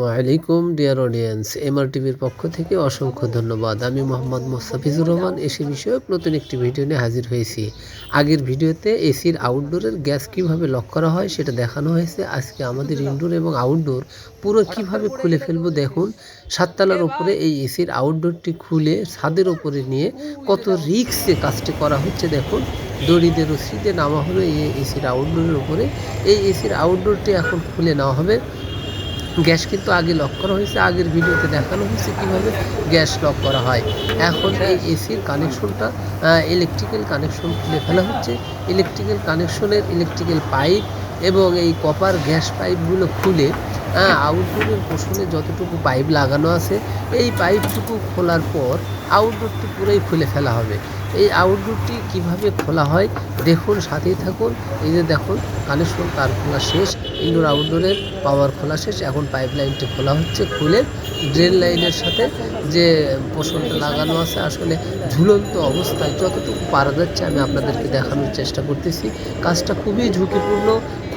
আলাইকুম dear audience MR টিভির পক্ষ থেকে অসংখ্য ধন্যবাদ। আমি মোহাম্মদ মোস্তাফিজুর রহমান এসি বিষয়ক নতুন একটি ভিডিও নিয়ে হাজির হয়েছি। আগের ভিডিওতে এসির আউটডোরের গ্যাস কীভাবে লক করা হয় সেটা দেখানো হয়েছে। আজকে আমাদের ইনডোর এবং আউটডোর পুরো কীভাবে খুলে ফেলব দেখুন। সাততলার উপরে এই এসির আউটডোরটি খুলে ছাদের ওপরে নিয়ে কত রিক্সে কাজটি করা হচ্ছে দেখুন। দড়িতে রশিদে নামা হলো এই এসির আউটডোরের ওপরে এই এসির আউটডোরটি এখন খুলে নেওয়া হবে। গ্যাস কিন্তু আগে লক করা হয়েছে, আগের ভিডিওতে দেখানো হয়েছে কীভাবে গ্যাস লক করা হয়। এখন এই এসির কানেকশনটা ইলেকট্রিক্যাল কানেকশন খুলে ফেলা হচ্ছে। ইলেকট্রিক্যাল কানেকশনের ইলেকট্রিক্যাল পাইপ এবং এই কপার গ্যাস পাইপগুলো খুলে আউটডোরের পোষণে যতটুকু পাইপ লাগানো আছে, এই পাইপটুকু খোলার পর আউটডোরটি পুরোই খুলে ফেলা হবে। এই আউটডোরটি কীভাবে খোলা হয়, দেখুন, সাথেই থাকুন। এই যে দেখুন কানেকশন তার খোলা শেষ ইনডোর আউটডোরের পাওয়ার খোলা শেষ, এখন পাইপ লাইনটি খোলা হচ্ছে, খুলে ড্রেন লাইনের সাথে যে পোষণটা লাগানো আছে, আসলে ঝুলন্ত অবস্থায় যতটুকু পারা যাচ্ছে, আমি আপনাদেরকে দেখানোর চেষ্টা করতেছি। কাজটা খুবই ঝুঁকিপূর্ণ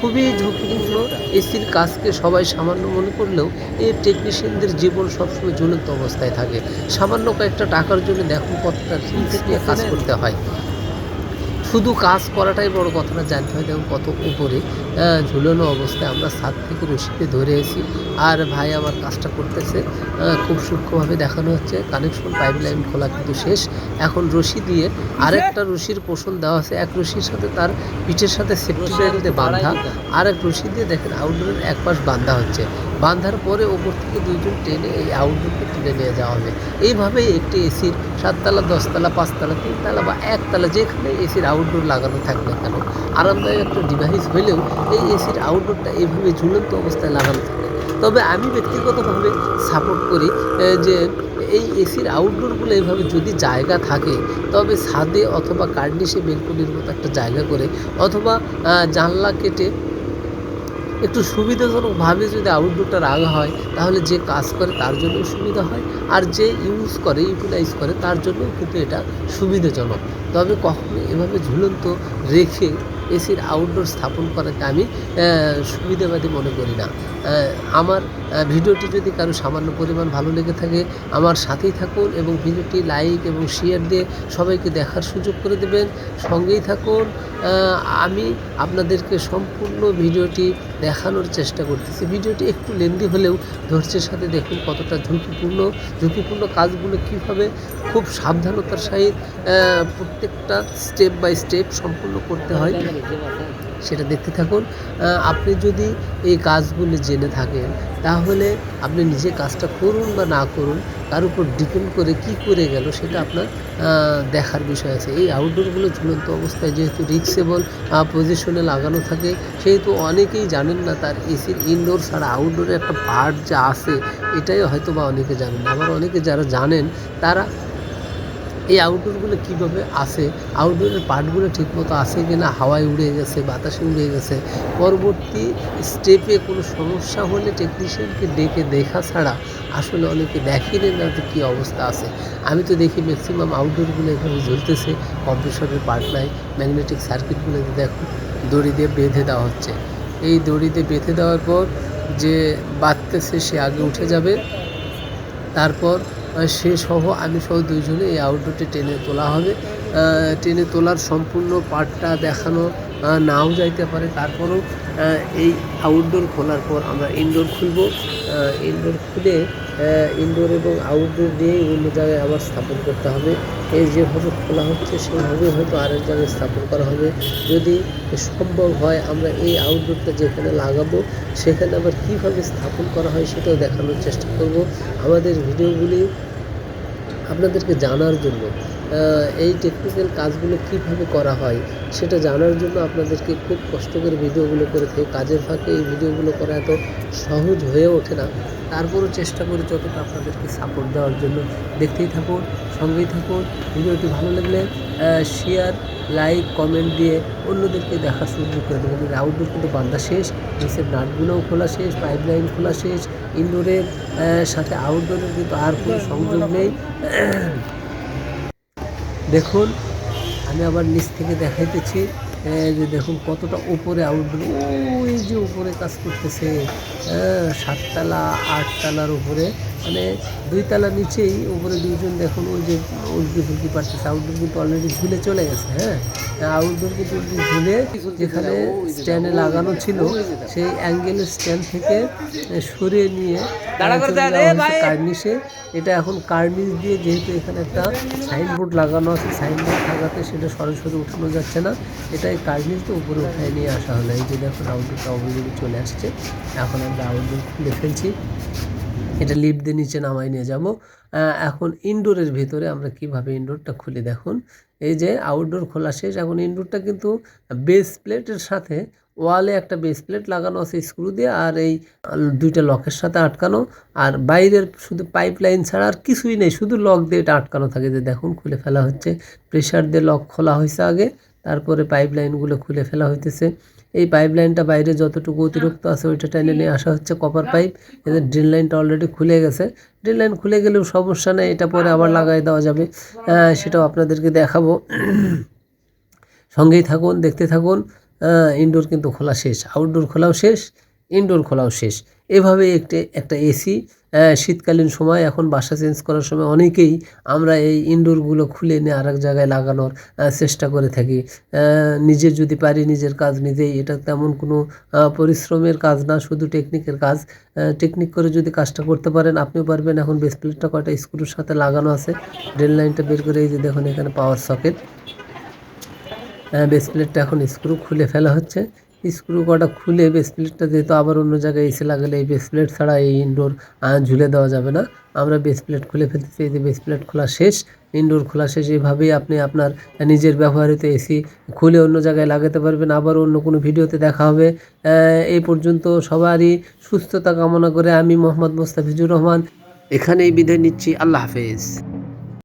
খুবই ঝুঁকিপূর্ণ এসির কাজকে সবাই সামান্য মনে করলেও এই টেকনিশিয়ানদের জীবন সবসময় জ্বলন্ত অবস্থায় থাকে। সামান্য কয়েকটা টাকার জন্য দেখো কতটা রিস্ক নিয়ে কাজ করতে হয়। শুধু কাজ করাটাই বড় কথা না জানতে হয় দেখুন কত উপরে ঝুলানো অবস্থায় আমরা ছাদ থেকে রশিতে ধরে এসি আর ভাই আমার কাজটা করতেছে খুব সূক্ষ্মভাবে দেখানো হচ্ছে। কানেকশন পাইপ লাইন খোলা কিন্তু শেষ। এখন রশি দিয়ে আরেকটা রশির পোষণ দেওয়া আছে। এক রশির সাথে তার পিঠের সাথে সেফটি বেল্টে বাঁধা। আর এক রশি দিয়ে দেখেন আউটডোরের এক পাশ বাঁধা হচ্ছে। বাঁধার পরে ওপর থেকে দুইজন টেনে এই আউটডোরকে তুলে নিয়ে যাওয়া হবে এইভাবেই একটি এসির সাততলা, দশতলা, পাঁচতলা, তিনতলা বা একতলা যেখানে এসির আউটডোর লাগানো থাকবে কেন? আরামদায়ক একটা ডিভাইস হলেও এই এসির আউটডোরটা এইভাবে ঝুলন্ত অবস্থায় লাগানো থাকে। তবে আমি ব্যক্তিগতভাবে সাপোর্ট করি যে এই এসির আউটডোরগুলো এইভাবে যদি জায়গা থাকে, তবে ছাদে অথবা কার্নিশে বেলকনির মতো একটা জায়গা করে অথবা জানলা কেটে একটু সুবিধাজনকভাবে যদি আউটডোরটা রাখা হয়, তাহলে যে কাজ করে তার জন্য সুবিধা হয়, আর যে ইউজ করে ইউটিলাইজ করে, তার জন্য কিন্তু এটা সুবিধাজনক। তবে কখনো এভাবে ঝুলন্ত রেখে এসির আউটডোর স্থাপন করাকে আমি সুবিধাবাদী মনে করি না। আমার ভিডিওটি যদি কারও সামান্য পরিমাণ ভালো লেগে থাকে, আমার সাথেই থাকুন এবং ভিডিওটি লাইক এবং শেয়ার দিয়ে সবাইকে দেখার সুযোগ করে দেবেন। সঙ্গেই থাকুন। আমি আপনাদেরকে সম্পূর্ণ ভিডিওটি দেখানোর চেষ্টা করতেছি। ভিডিওটি একটু লেন্দি হলেও ধৈর্যের সাথে দেখুন কতটা ঝুঁকিপূর্ণ ঝুঁকিপূর্ণ কাজগুলো কীভাবে, খুব সাবধানতার সহিত প্রত্যেকটা স্টেপ বাই স্টেপ সম্পূর্ণ করতে হয়। সেটা দেখতে থাকুন। আপনি যদি এই কাজগুলো জেনে থাকেন, তাহলে আপনি নিজে কাজটা করুন বা না করুন, তার উপর ডিপেন্ড করে কি করে গেল সেটা আপনার দেখার বিষয় আছে। এই আউটডোরগুলো ঝুলন্ত অবস্থায় যেহেতু রিক্সেবল পজিশনে লাগানো থাকে, সেহেতু অনেকেই জানেন না তার এসির ইনডোর ছাড়া আউটডোরে একটা পার্ট যা আছে, এটাই হয়তো বা অনেকে জানেন আবার অনেকে যারা জানেন, তারা এই আউটডোরগুলো কীভাবে আসে আউটডোরের পার্টগুলো ঠিকমতো আসে কি না হাওয়ায় উড়ে গেছে, বাতাসে উড়ে গেছে। পরবর্তী স্টেপে কোনো সমস্যা হলে টেকনিশিয়ানকে ডেকে দেখা ছাড়া আসলে অনেকে দেখেনি না যে কী অবস্থা আছে। আমি তো দেখি ম্যাক্সিমাম আউটডোরগুলো এখানে জ্বলতেছে কম্প্রেসরের পার্ট নাই ম্যাগনেটিক সার্কিটগুলোতে দেখো, দড়ি দিয়ে বেঁধে দেওয়া হচ্ছে। এই দড়িতে বেঁধে দেওয়ার পর যে বাঁধতেছে সে আগে উঠে যাবে। তারপর সে সহ আমি সহ দুইজনে এই আউটডোরটি টেনে তোলা হবে। টেনে তোলার সম্পূর্ণ পার্টটা দেখানো নাও যাইতে পারে। তারপরেও এই আউটডোর খোলার পর আমরা ইনডোর খুলব। ইনডোর খুলে ইনডোর এবং আউটডোর দিয়ে অন্য জায়গায় আবার স্থাপন করতে হবে। এই যেভাবে খোলা হচ্ছে সেভাবে হয়তো আরেক জায়গায় স্থাপন করা হবে। যদি সম্ভব হয়, আমরা এই আউটডোরটা যেখানে লাগাবো, সেখানে আবার কীভাবে স্থাপন করা হয় সেটাও দেখানোর চেষ্টা করব। আমাদের ভিডিওগুলি আপনাদেরকে জানার জন্য। এই টেকনিক্যাল কাজগুলো কীভাবে করা হয় সেটা জানার জন্য আপনাদেরকে খুব কষ্ট করে ভিডিওগুলো করে থাকি। কাজের ফাঁকে এই ভিডিওগুলো করা এত সহজ হয়ে ওঠে না। তারপরও চেষ্টা করি যতটা আপনাদেরকে সাপোর্ট দেওয়ার জন্য। দেখতেই থাকুন, সঙ্গেই থাকুন। ভিডিওটি ভালো লাগলে শেয়ার লাইক কমেন্ট দিয়ে অন্যদেরকে দেখার সুযোগ করে দেবেন। আউটডোর কিন্তু বান্ধা শেষ, নিচের নাটগুলোও খোলা শেষ পাইপ লাইন খোলা শেষ। ইনডোরের সাথে আউটডোরের কিন্তু আর কোনো সংযোগ নেই। দেখুন, আমি আবার নিচ থেকে দেখাইতেছি। যে দেখুন, কতটা উপরে আউটডোর ওই যে উপরে কাজ করতেছে। হ্যাঁ সাততলা, আটতলার উপরে। মানে দুই তলা নিচেই উপরে দুইজন দেখুন ওই যে উল্কি ফুলকি পারতেছে আউটডোর কিন্তু অলরেডি ঝুলে চলে গেছে হ্যাঁ? আউটডোর কিন্তু ঝুলে যেখানে স্ট্যান্ডে লাগানো ছিল সেই অ্যাঙ্গেলের স্ট্যান্ড থেকে সরিয়ে নিয়ে কার্নিশে এটা এখন কার্নিশ দিয়ে যেহেতু এখানে একটা সাইনবোর্ড লাগানো আছে সাইনবোর্ড থাকাতে সেটা সরাসরি উঠানো যাচ্ছে না এটাই কার্নিশ তো উপরে উঠায় নিয়ে আসা হলো। এই যে দেখুন আউটডোরটা অলরেডি চলে আসছে এখন আমরা আউটডোর খুলে ফেলছি। এটা লিফট দিয়ে নিচে নামাই নিয়ে যাব। এখন ইনডোরের ভিতরে আমরা কীভাবে ইনডোরটা খুলে দেখুন। এই যে আউটডোর খোলা শেষ, এখন ইনডোরটা কিন্তু বেস প্লেটের সাথে ওয়ালে একটা বেস প্লেট লাগানো আছে স্ক্রু দিয়ে, আর এই দুইটা লকের সাথে আটকানো। আর বাইরের শুধু পাইপ লাইন ছাড়া আর কিছুই নেই, শুধু লক দিয়ে এটা আটকানো থাকে। যে দেখুন, খুলে ফেলা হচ্ছে। প্রেশার দিয়ে লক খোলা হয়েছে আগে, তারপরে পাইপ লাইনগুলো খুলে ফেলা হইতেছে। এই পাইপ লাইনটা বাইরে যতটুকু অতিরিক্ত আছে ওইটা টেনে নিয়ে আসা হচ্ছে কপার পাইপ এদের ড্রিল লাইনটা অলরেডি খুলে গেছে। ড্রিল লাইন খুলে গেলেও সমস্যা নেই, এটা পরে আবার লাগাই দেওয়া যাবে। সেটাও আপনাদেরকে দেখাবো। সঙ্গেই থাকুন, দেখতে থাকুন। ইনডোর কিন্তু খোলা শেষ আউটডোর খোলাও শেষ। ইনডোর খোলাও শেষ। এভাবে একটি, একটা এসি শীতকালীন সময় এখন বাসা চেঞ্জ করার সময় অনেকেই আমরা এই ইনডোরগুলো খুলে নিয়ে আরেক জায়গায় লাগানোর চেষ্টা করে থাকি। নিজের যদি পারি নিজের কাজ নিজেই। এটা তেমন কোনো পরিশ্রমের কাজ না, শুধু টেকনিকের কাজ। টেকনিক করে যদি কাজটা করতে পারেন, আপনিও পারবেন। এখন বেস প্লেটটা কয়টা স্ক্রুর সাথে লাগানো আছে? ড্রেন লাইনটা বের করে এই যে দেখুন, এখানে পাওয়ার সকেট বেস প্লেটটা এখন স্ক্রু খুলে ফেলা হচ্ছে। স্ক্রু কটা খুলে বেস প্লেটটা যেহেতু আবার অন্য জায়গায় এসে লাগালে এই বেস প্লেট ছাড়া এই ইনডোর ঝুলে দেওয়া যাবে না। আমরা বেস প্লেট খুলে ফেলতেছি, এই যে বেস প্লেট খোলা শেষ ইনডোর খোলা শেষ, এইভাবেই আপনি আপনার নিজের ব্যবহৃত এসি খুলে অন্য জায়গায় লাগাতে পারবেন। আবার অন্য কোনো ভিডিওতে দেখা হবে। এই পর্যন্ত সবারই সুস্থতা কামনা করে আমি মোহাম্মদ মোস্তাফিজুর রহমান। এখানেই বিদায় নিচ্ছি। আল্লাহ হাফেজ।